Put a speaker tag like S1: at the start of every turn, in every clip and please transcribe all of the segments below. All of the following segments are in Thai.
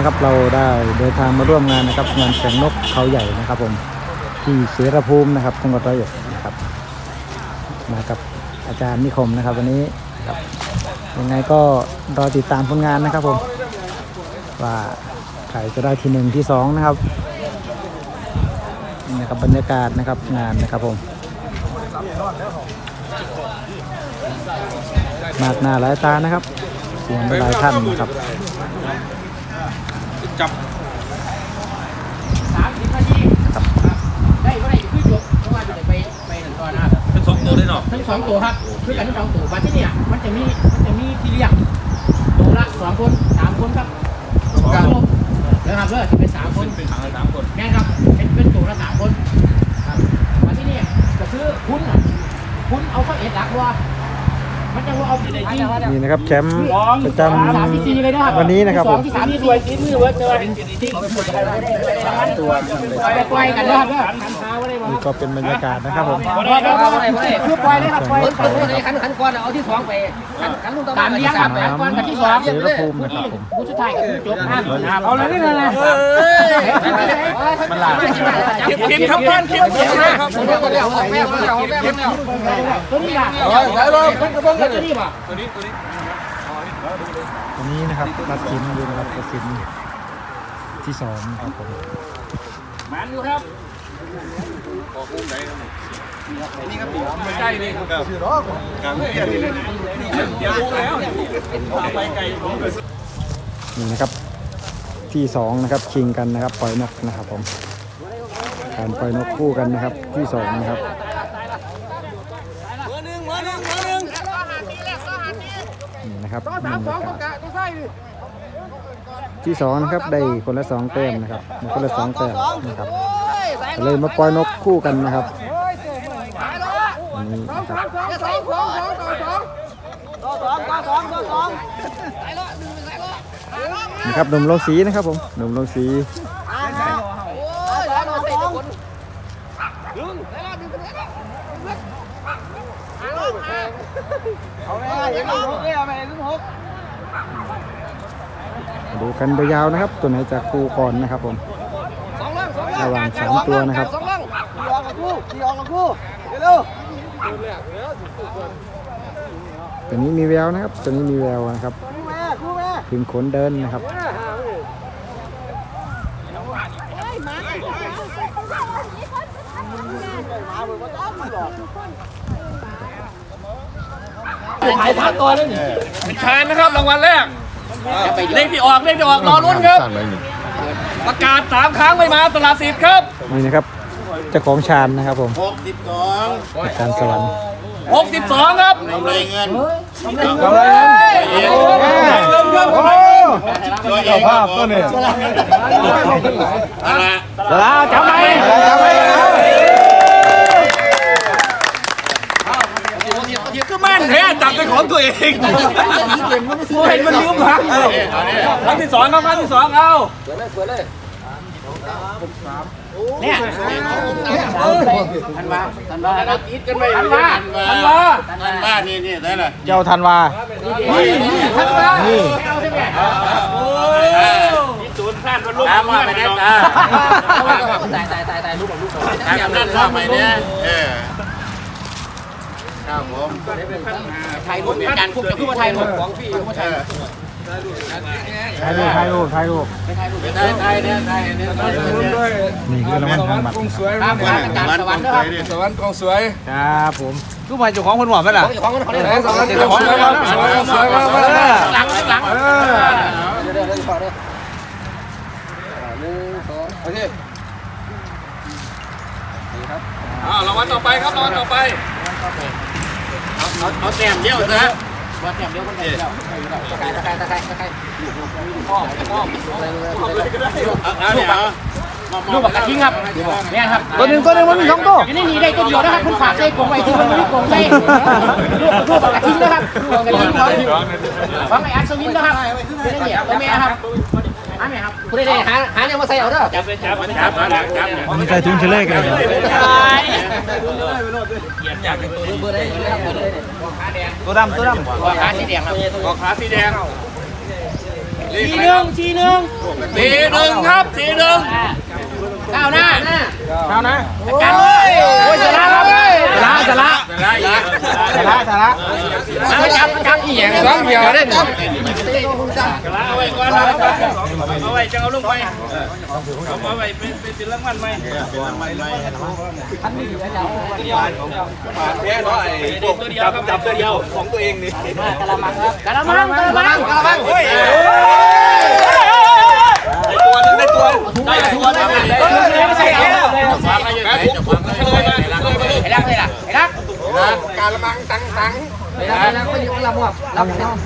S1: นะครับเราได้เดินทางมาร่วมงานนะครับงานแข่งนกเขาใหญ่นะครับ ผมที่เสรภูมินะครับจังหวัดร้อยอ็ดนะครับมากับอาจารย์นิคมนะครับ วันนี้ครับยังไงก็รอติดตามผลงานนะครับผมว่าใครจะได้ที่หนึ่งที่สองนะครับนี่นะครับบรรยากาศนะครับงานนะครับผมมากหน้าหลายตานะครับเสียงหลายท่านนะครับ
S2: จับ
S3: สามสิบนาทีได้ก็ได้คือจบเพราะว่าจะได้ไปไปหนึ่งตอนนะครับ
S2: ทั้งสองตัวเลยเนาะ
S3: ทั้งสองตัวครับคือกันทั้งสองตัวมาที่เนี่ยมันจะมีมันจะมีที่เรียกตัวละสองคนสามคนครับกลางแล้วครับเพื่อจะเป็นสามคน
S2: เป็นถังละสามคน
S3: แม่นครับเป็นเป็นตัวละสามคนครับมาที่เนี่ยก็คือคุณอะคุณเอาข้อเอ็ดหลักว่ามั นจะว่าเอาที่ไหนจริง
S1: นี่นะครับแชมป์ประจ
S3: สามที่สี่เลยนะครับำ
S1: วันนี้นะครับ
S3: ส
S1: ผ
S3: อง
S1: ม
S3: ที่สามที่สี่ที่มือเวิ ร์กเลยไปปล่อยกันนะครับ
S1: นี่ก็เป็นบรรยากาศนะครับผม
S3: คือปล่อยเลยครับปล่อย
S4: ขันคนขันขันก่อนเอาที่สองไปขันขันลุงตะ
S3: ตามเลี้ยงครับก่อนกันที่สอง
S1: เสรภูมินะครับผม
S3: ผู้สุดท้ายก็คือจบนะครับเอาเลยนี่เลยนะ
S4: มันหลา
S2: คิดคิดครับท่านคิดคิดครับ
S4: ผมเรียกว่าแล้วแม่แล้วแม่แล้ว
S3: ตัวนี้ล่ะตัวนี้ป่ะ
S2: ตัวนี้ตัวนี้
S1: วันนี้นะครับตัดสินดูนะครับตัดสินที่สองนะครับผม
S3: มันอยู่ครับุ้ม
S2: ไม่ใกล้นี่ครับกลางเกียร์นี่เลยเดี๋ยวรู้แล้วไปไกลผมเลย
S1: นี่นะครับที่สองนะครับชิงกันนะครับปล่อยนกนะครับผมการปล่อยนกคู่กันนะครับที่สองนะครับ
S2: มือหนึ่งมือหนึ่งมือหนึ่ง
S1: นี่นะครับบรรยากาศที่สองนะครับได้คนละสองแต้มนะครับคนละสองแต้มนะครับ เลยมาปล่อยนกคู่กันนะครับนนี้นะครับนะครับหนุ่มโลงสีนะครับผมหนุ่มโลงสีดูกันไปยาวนะครับ ตัวไหนจะคู่ก่อนนะครับผม ระหว่างสามตัวนะครับ
S4: สองล่างสี่ออกกับคู่สี่ออกกับคู่เร็ว
S1: ตัวนี้มีแววนะครับตัวนี้มีแววนะครับ
S4: คู่แม่คู่แม่
S1: พิมพ์ขนเดินนะครับ
S3: ถ่ายทักตัวเลยนี่
S2: เป็นชานนะครับรางวัลแรกเลขที่ออกเลขที่ออกรอลุ้นครับ ประกาศสามครั้งไม่มาสละสิทธิ์ครับ
S1: นี่นะครับเจ้าของชาญนะครับผม
S5: หกสิบสอง
S1: อาจารย์สวรรค์
S2: 62ครับ
S5: กำไรเงิน
S1: เอาเลย
S5: ตัวเองภาพก็เนี่ยอะไร
S1: ลาจับไหมจับไหม
S2: ก็แม่ นแท้จับเป็นของตัวเองเห็นมันลืมพักครั้งที่สองครับครั้งที่สองเอา
S3: เนี่ยทันมาทันมาทันมา
S5: คิดกันไป
S3: ทันมา
S5: ทันว่าทันว่านี่นี่ได้ละ
S1: เจ้าธันวา
S3: ทันมา
S1: นี่
S3: เอาใช่ไหม
S2: ศูนย์สั้นมันลุ่ม
S5: ตามมาไปได้ตา
S4: ตายตายตายตายลูกลูก
S5: ตามนั่นว่าไปเนี่ยเออ ครับผม
S3: ไทยรูปการคุกจะพูดว่าไทยรูปของพี่ว่าไทย
S1: ถ่ายรูปถ่ายรูปถ่ายรูป
S5: ไปไทยไทยเนี่ยไทยเนี่ยไทยเนี่ย
S1: นี่คือรางวัลทางบัตร
S3: ตามการอาจารย์สวรรค์นะครับ
S5: สวรรค์กองสวย
S1: ครับผม
S4: ลูกมาอยู่ของคนหัวไหมล่ะ
S3: ของคนนี้
S5: สวรรค์กองสวยสวรรค์กองสวยมา
S3: หลังหลัง
S2: อ่ารางวัลต่อไปครับรางวัลต่อไป
S5: เอาเอาเอาแต้มเดียวซะ
S3: ว่าแถมเดียวคนไทยแล้วตะไคร้ตะไคร้ตะไคร้ตะไคร้พ่อพ่อ
S5: เลยก็ได้เอาเนี่ยเอา
S3: ลูกแบบกระทิงครับเนี่ยครับ
S1: ตัวหนึ่งตัวหนึ่งมันมีสองตัว
S3: นนี้หนีได้ตัวเดียวนะครับคุณฝากใส่กรงไว้ที่มันไม่ได้กงใส่ลูกกแบบกระทิงนะครับลูกกระทิงเขาฟังไอ้อัศวินนะครับเป็นไงตัวแม่ครับ อันไหนครับ
S4: คุณได้หาหาเนี่ยมาใส่เอาเด้อ
S5: จับไปจับจับจับจับ
S1: มีใส่ถุงเฉลยกันเลย
S4: ตัวดำตัวดำ
S3: ตัวขาสีแดงครับ
S2: กอขาสีแดง
S3: ทีหนึ่งทีหนึ่ง
S2: สีหนึ่งครับสีหนึ่ง
S3: ก้าวหน้าก้าวหน้ากันเลย
S1: โอ้ยชนะครับชนะชนะ
S5: ได้อีก
S1: ชนะชนะ
S3: ประจับประจับอีหยัง
S1: สองเดียวได้
S2: เอาไว้ก่อนเอาไว้จะเอาลงไปเอาไว้เป็นเป็นศิลป์มันไหม
S5: แค่น้อยพวกจับจับตัวเดียวของตัวเองนี่
S3: กระมังกระมังกระมัง
S5: เฮ้ยตัวนึงได้ตัวได้ตัวนึงไม่ใช่แล้วฟังอะไรอยู่ไหนจะฟังอะไรอยู่ไหน
S3: ไอ้รักไอ้รักไอ้รัก
S5: การละมังตังตัง
S3: ไอ้รักไอ้รักก็อยู่กับเราหมดรับน้อง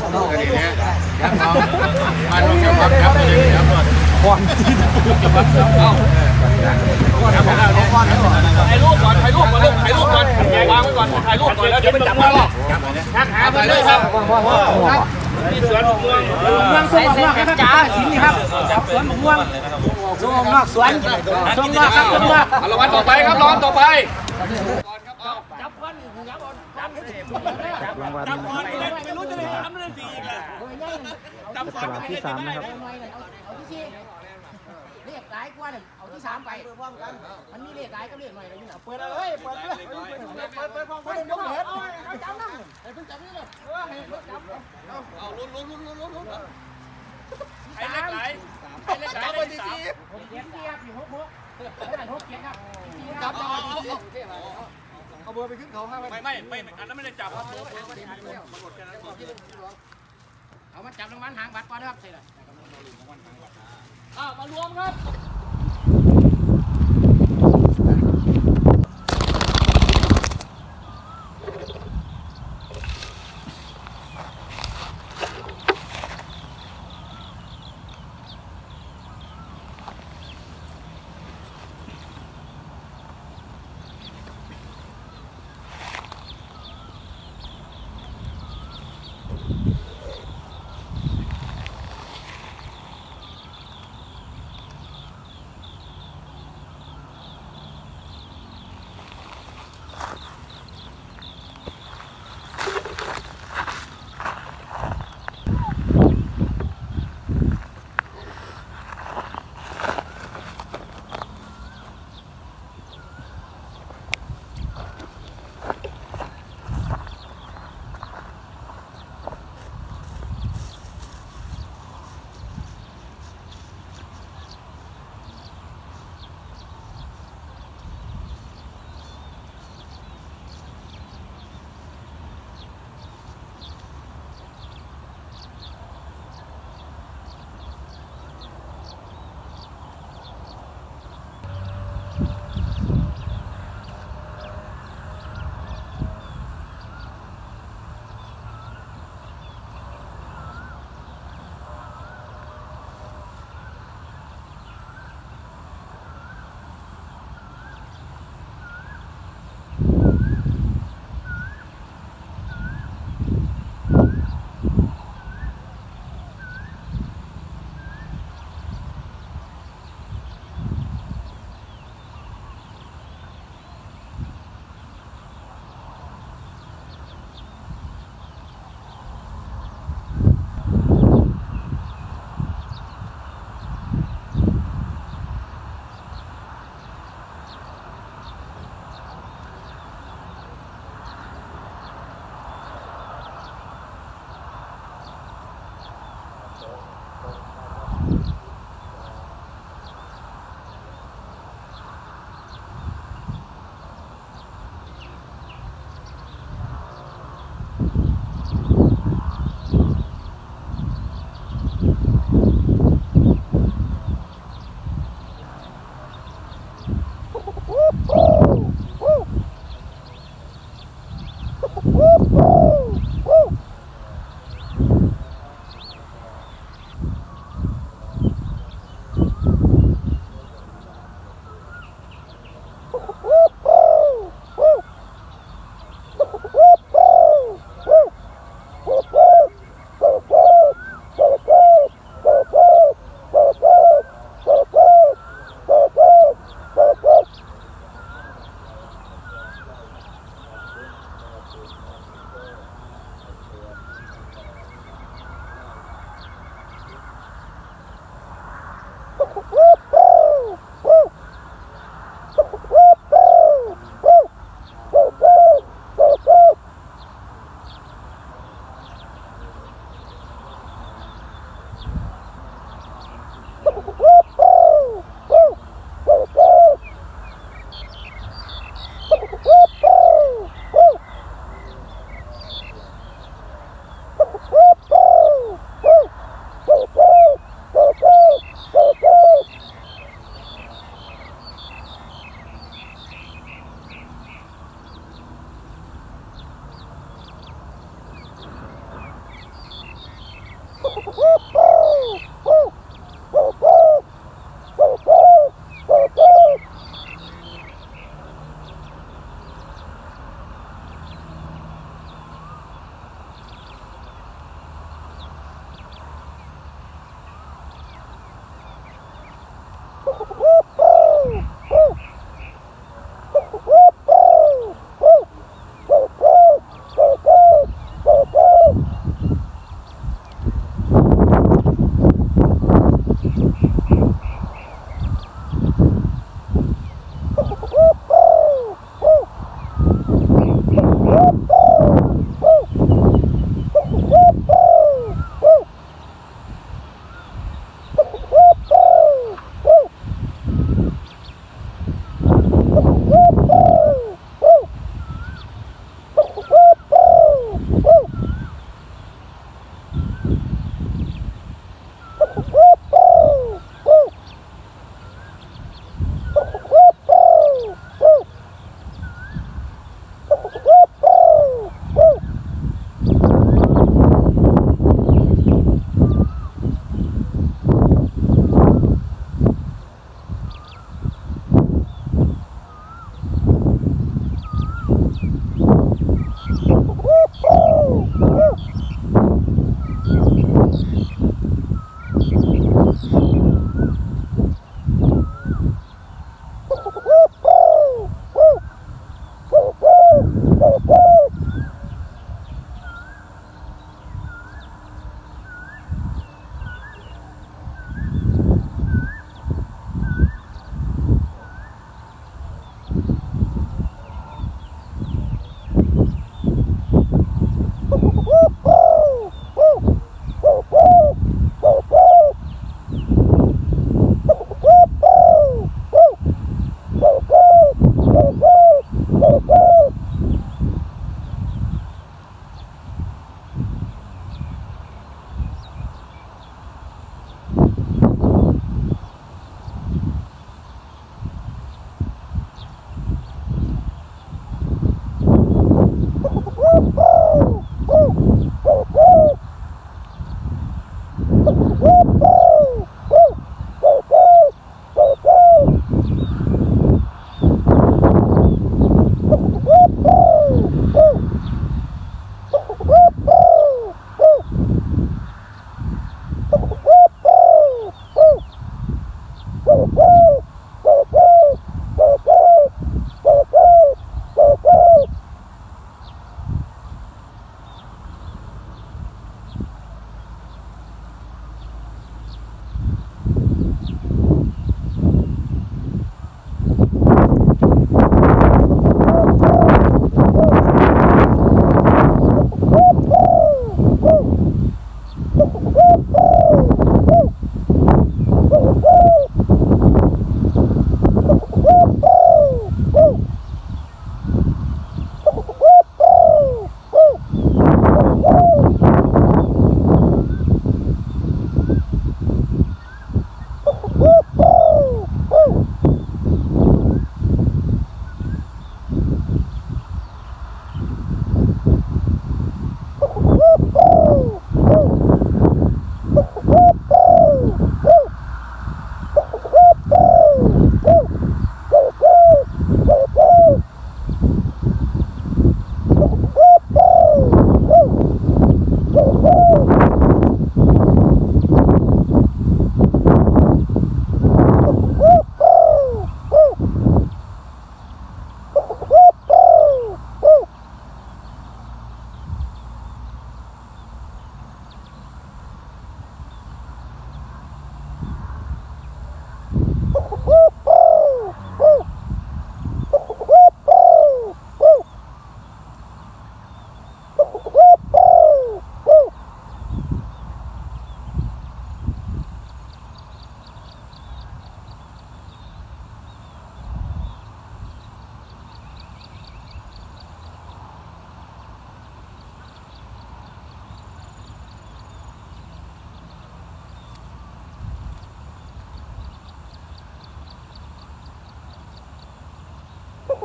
S5: มันต้องจับจับจับเลยจับก่อน
S2: ถ่ายรูปก่อนถ่ายรูปก่อนถ่ายรูปก่อนวางไว้ก่อนถ่ายรูปก่อนแล้วเดี๋ยวมันจับมาหรอกทัก
S3: หาไปเลยครับ
S2: ที่สวนเมือง
S3: เมืองสวนนอกครับจ้าสินี่ครับสวนมะม่วงสวนนอกสวนสวนนอกครับสวนนอก
S2: รางวัลต่อไปครับรางวัลต่อไป
S3: จับวันจับ
S1: รางวัลนะครับ
S2: ไม่รู้จะได้ทำเรื่องสี่อีกแล้ว
S1: จับฉลากที่สามนะครับ
S3: เอาที่สี่เลขหลายกว่าเนี่ยเอาที่สามไปมันมีเลขหลายกับเลขหน่อยอะไรอยู่นะเปิดเลยเปิดเลยเปิดเปิดเปิดเปิดยกเห็ดเอาจับนั่งไอ้เพิ่งจับนี่เลยจับ
S2: เอาลุ้นลุ้นลุ้นลุ้นลุ้นไอ้เล็กไหลไอ้เล็กไหลได้ที่สาม
S3: หกเจ็ดเทียบอยู่หกหกได้หกเจ็ดครับจับจับ
S4: เอาเบอร์ไปขึ้นเขาห้า
S2: ไม่ไม่ไม่อันนั้นไม่ได้จับครับ
S3: เอามาจับรางวัลหางบัตรก่อนนะครับใช่เลย
S2: อ้าวมารวมครับ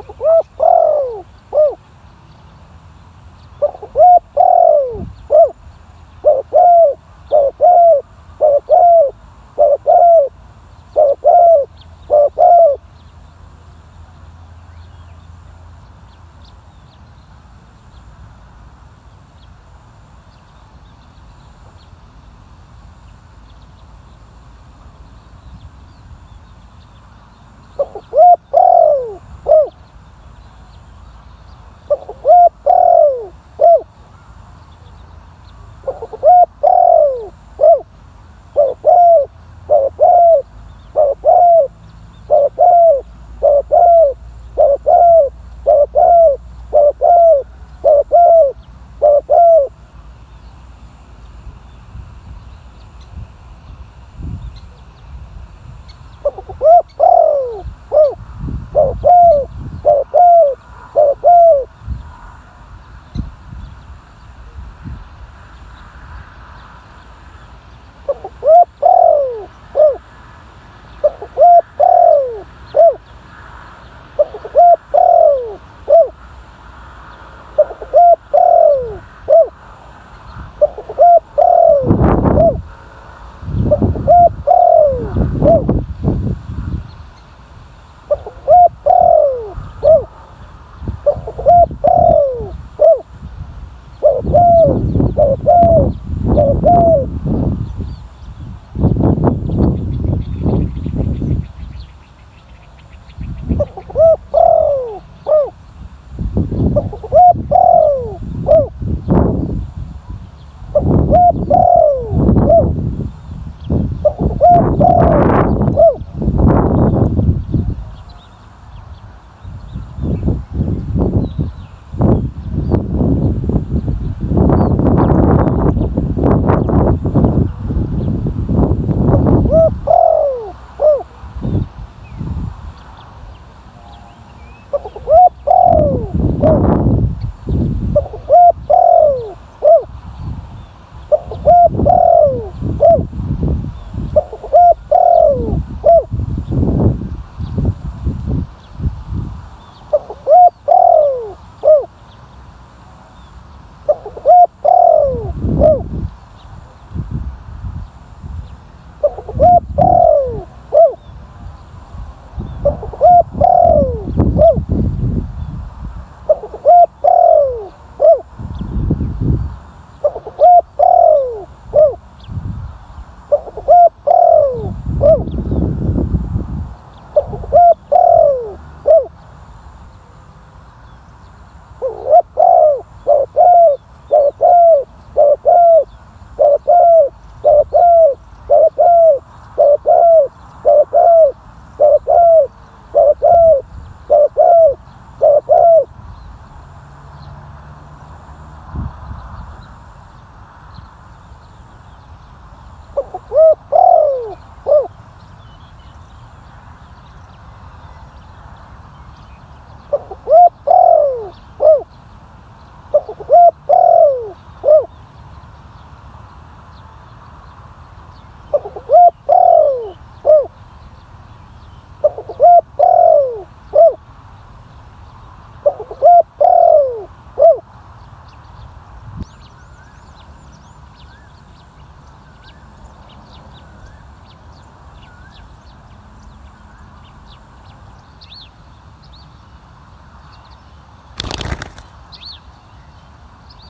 S1: Woo!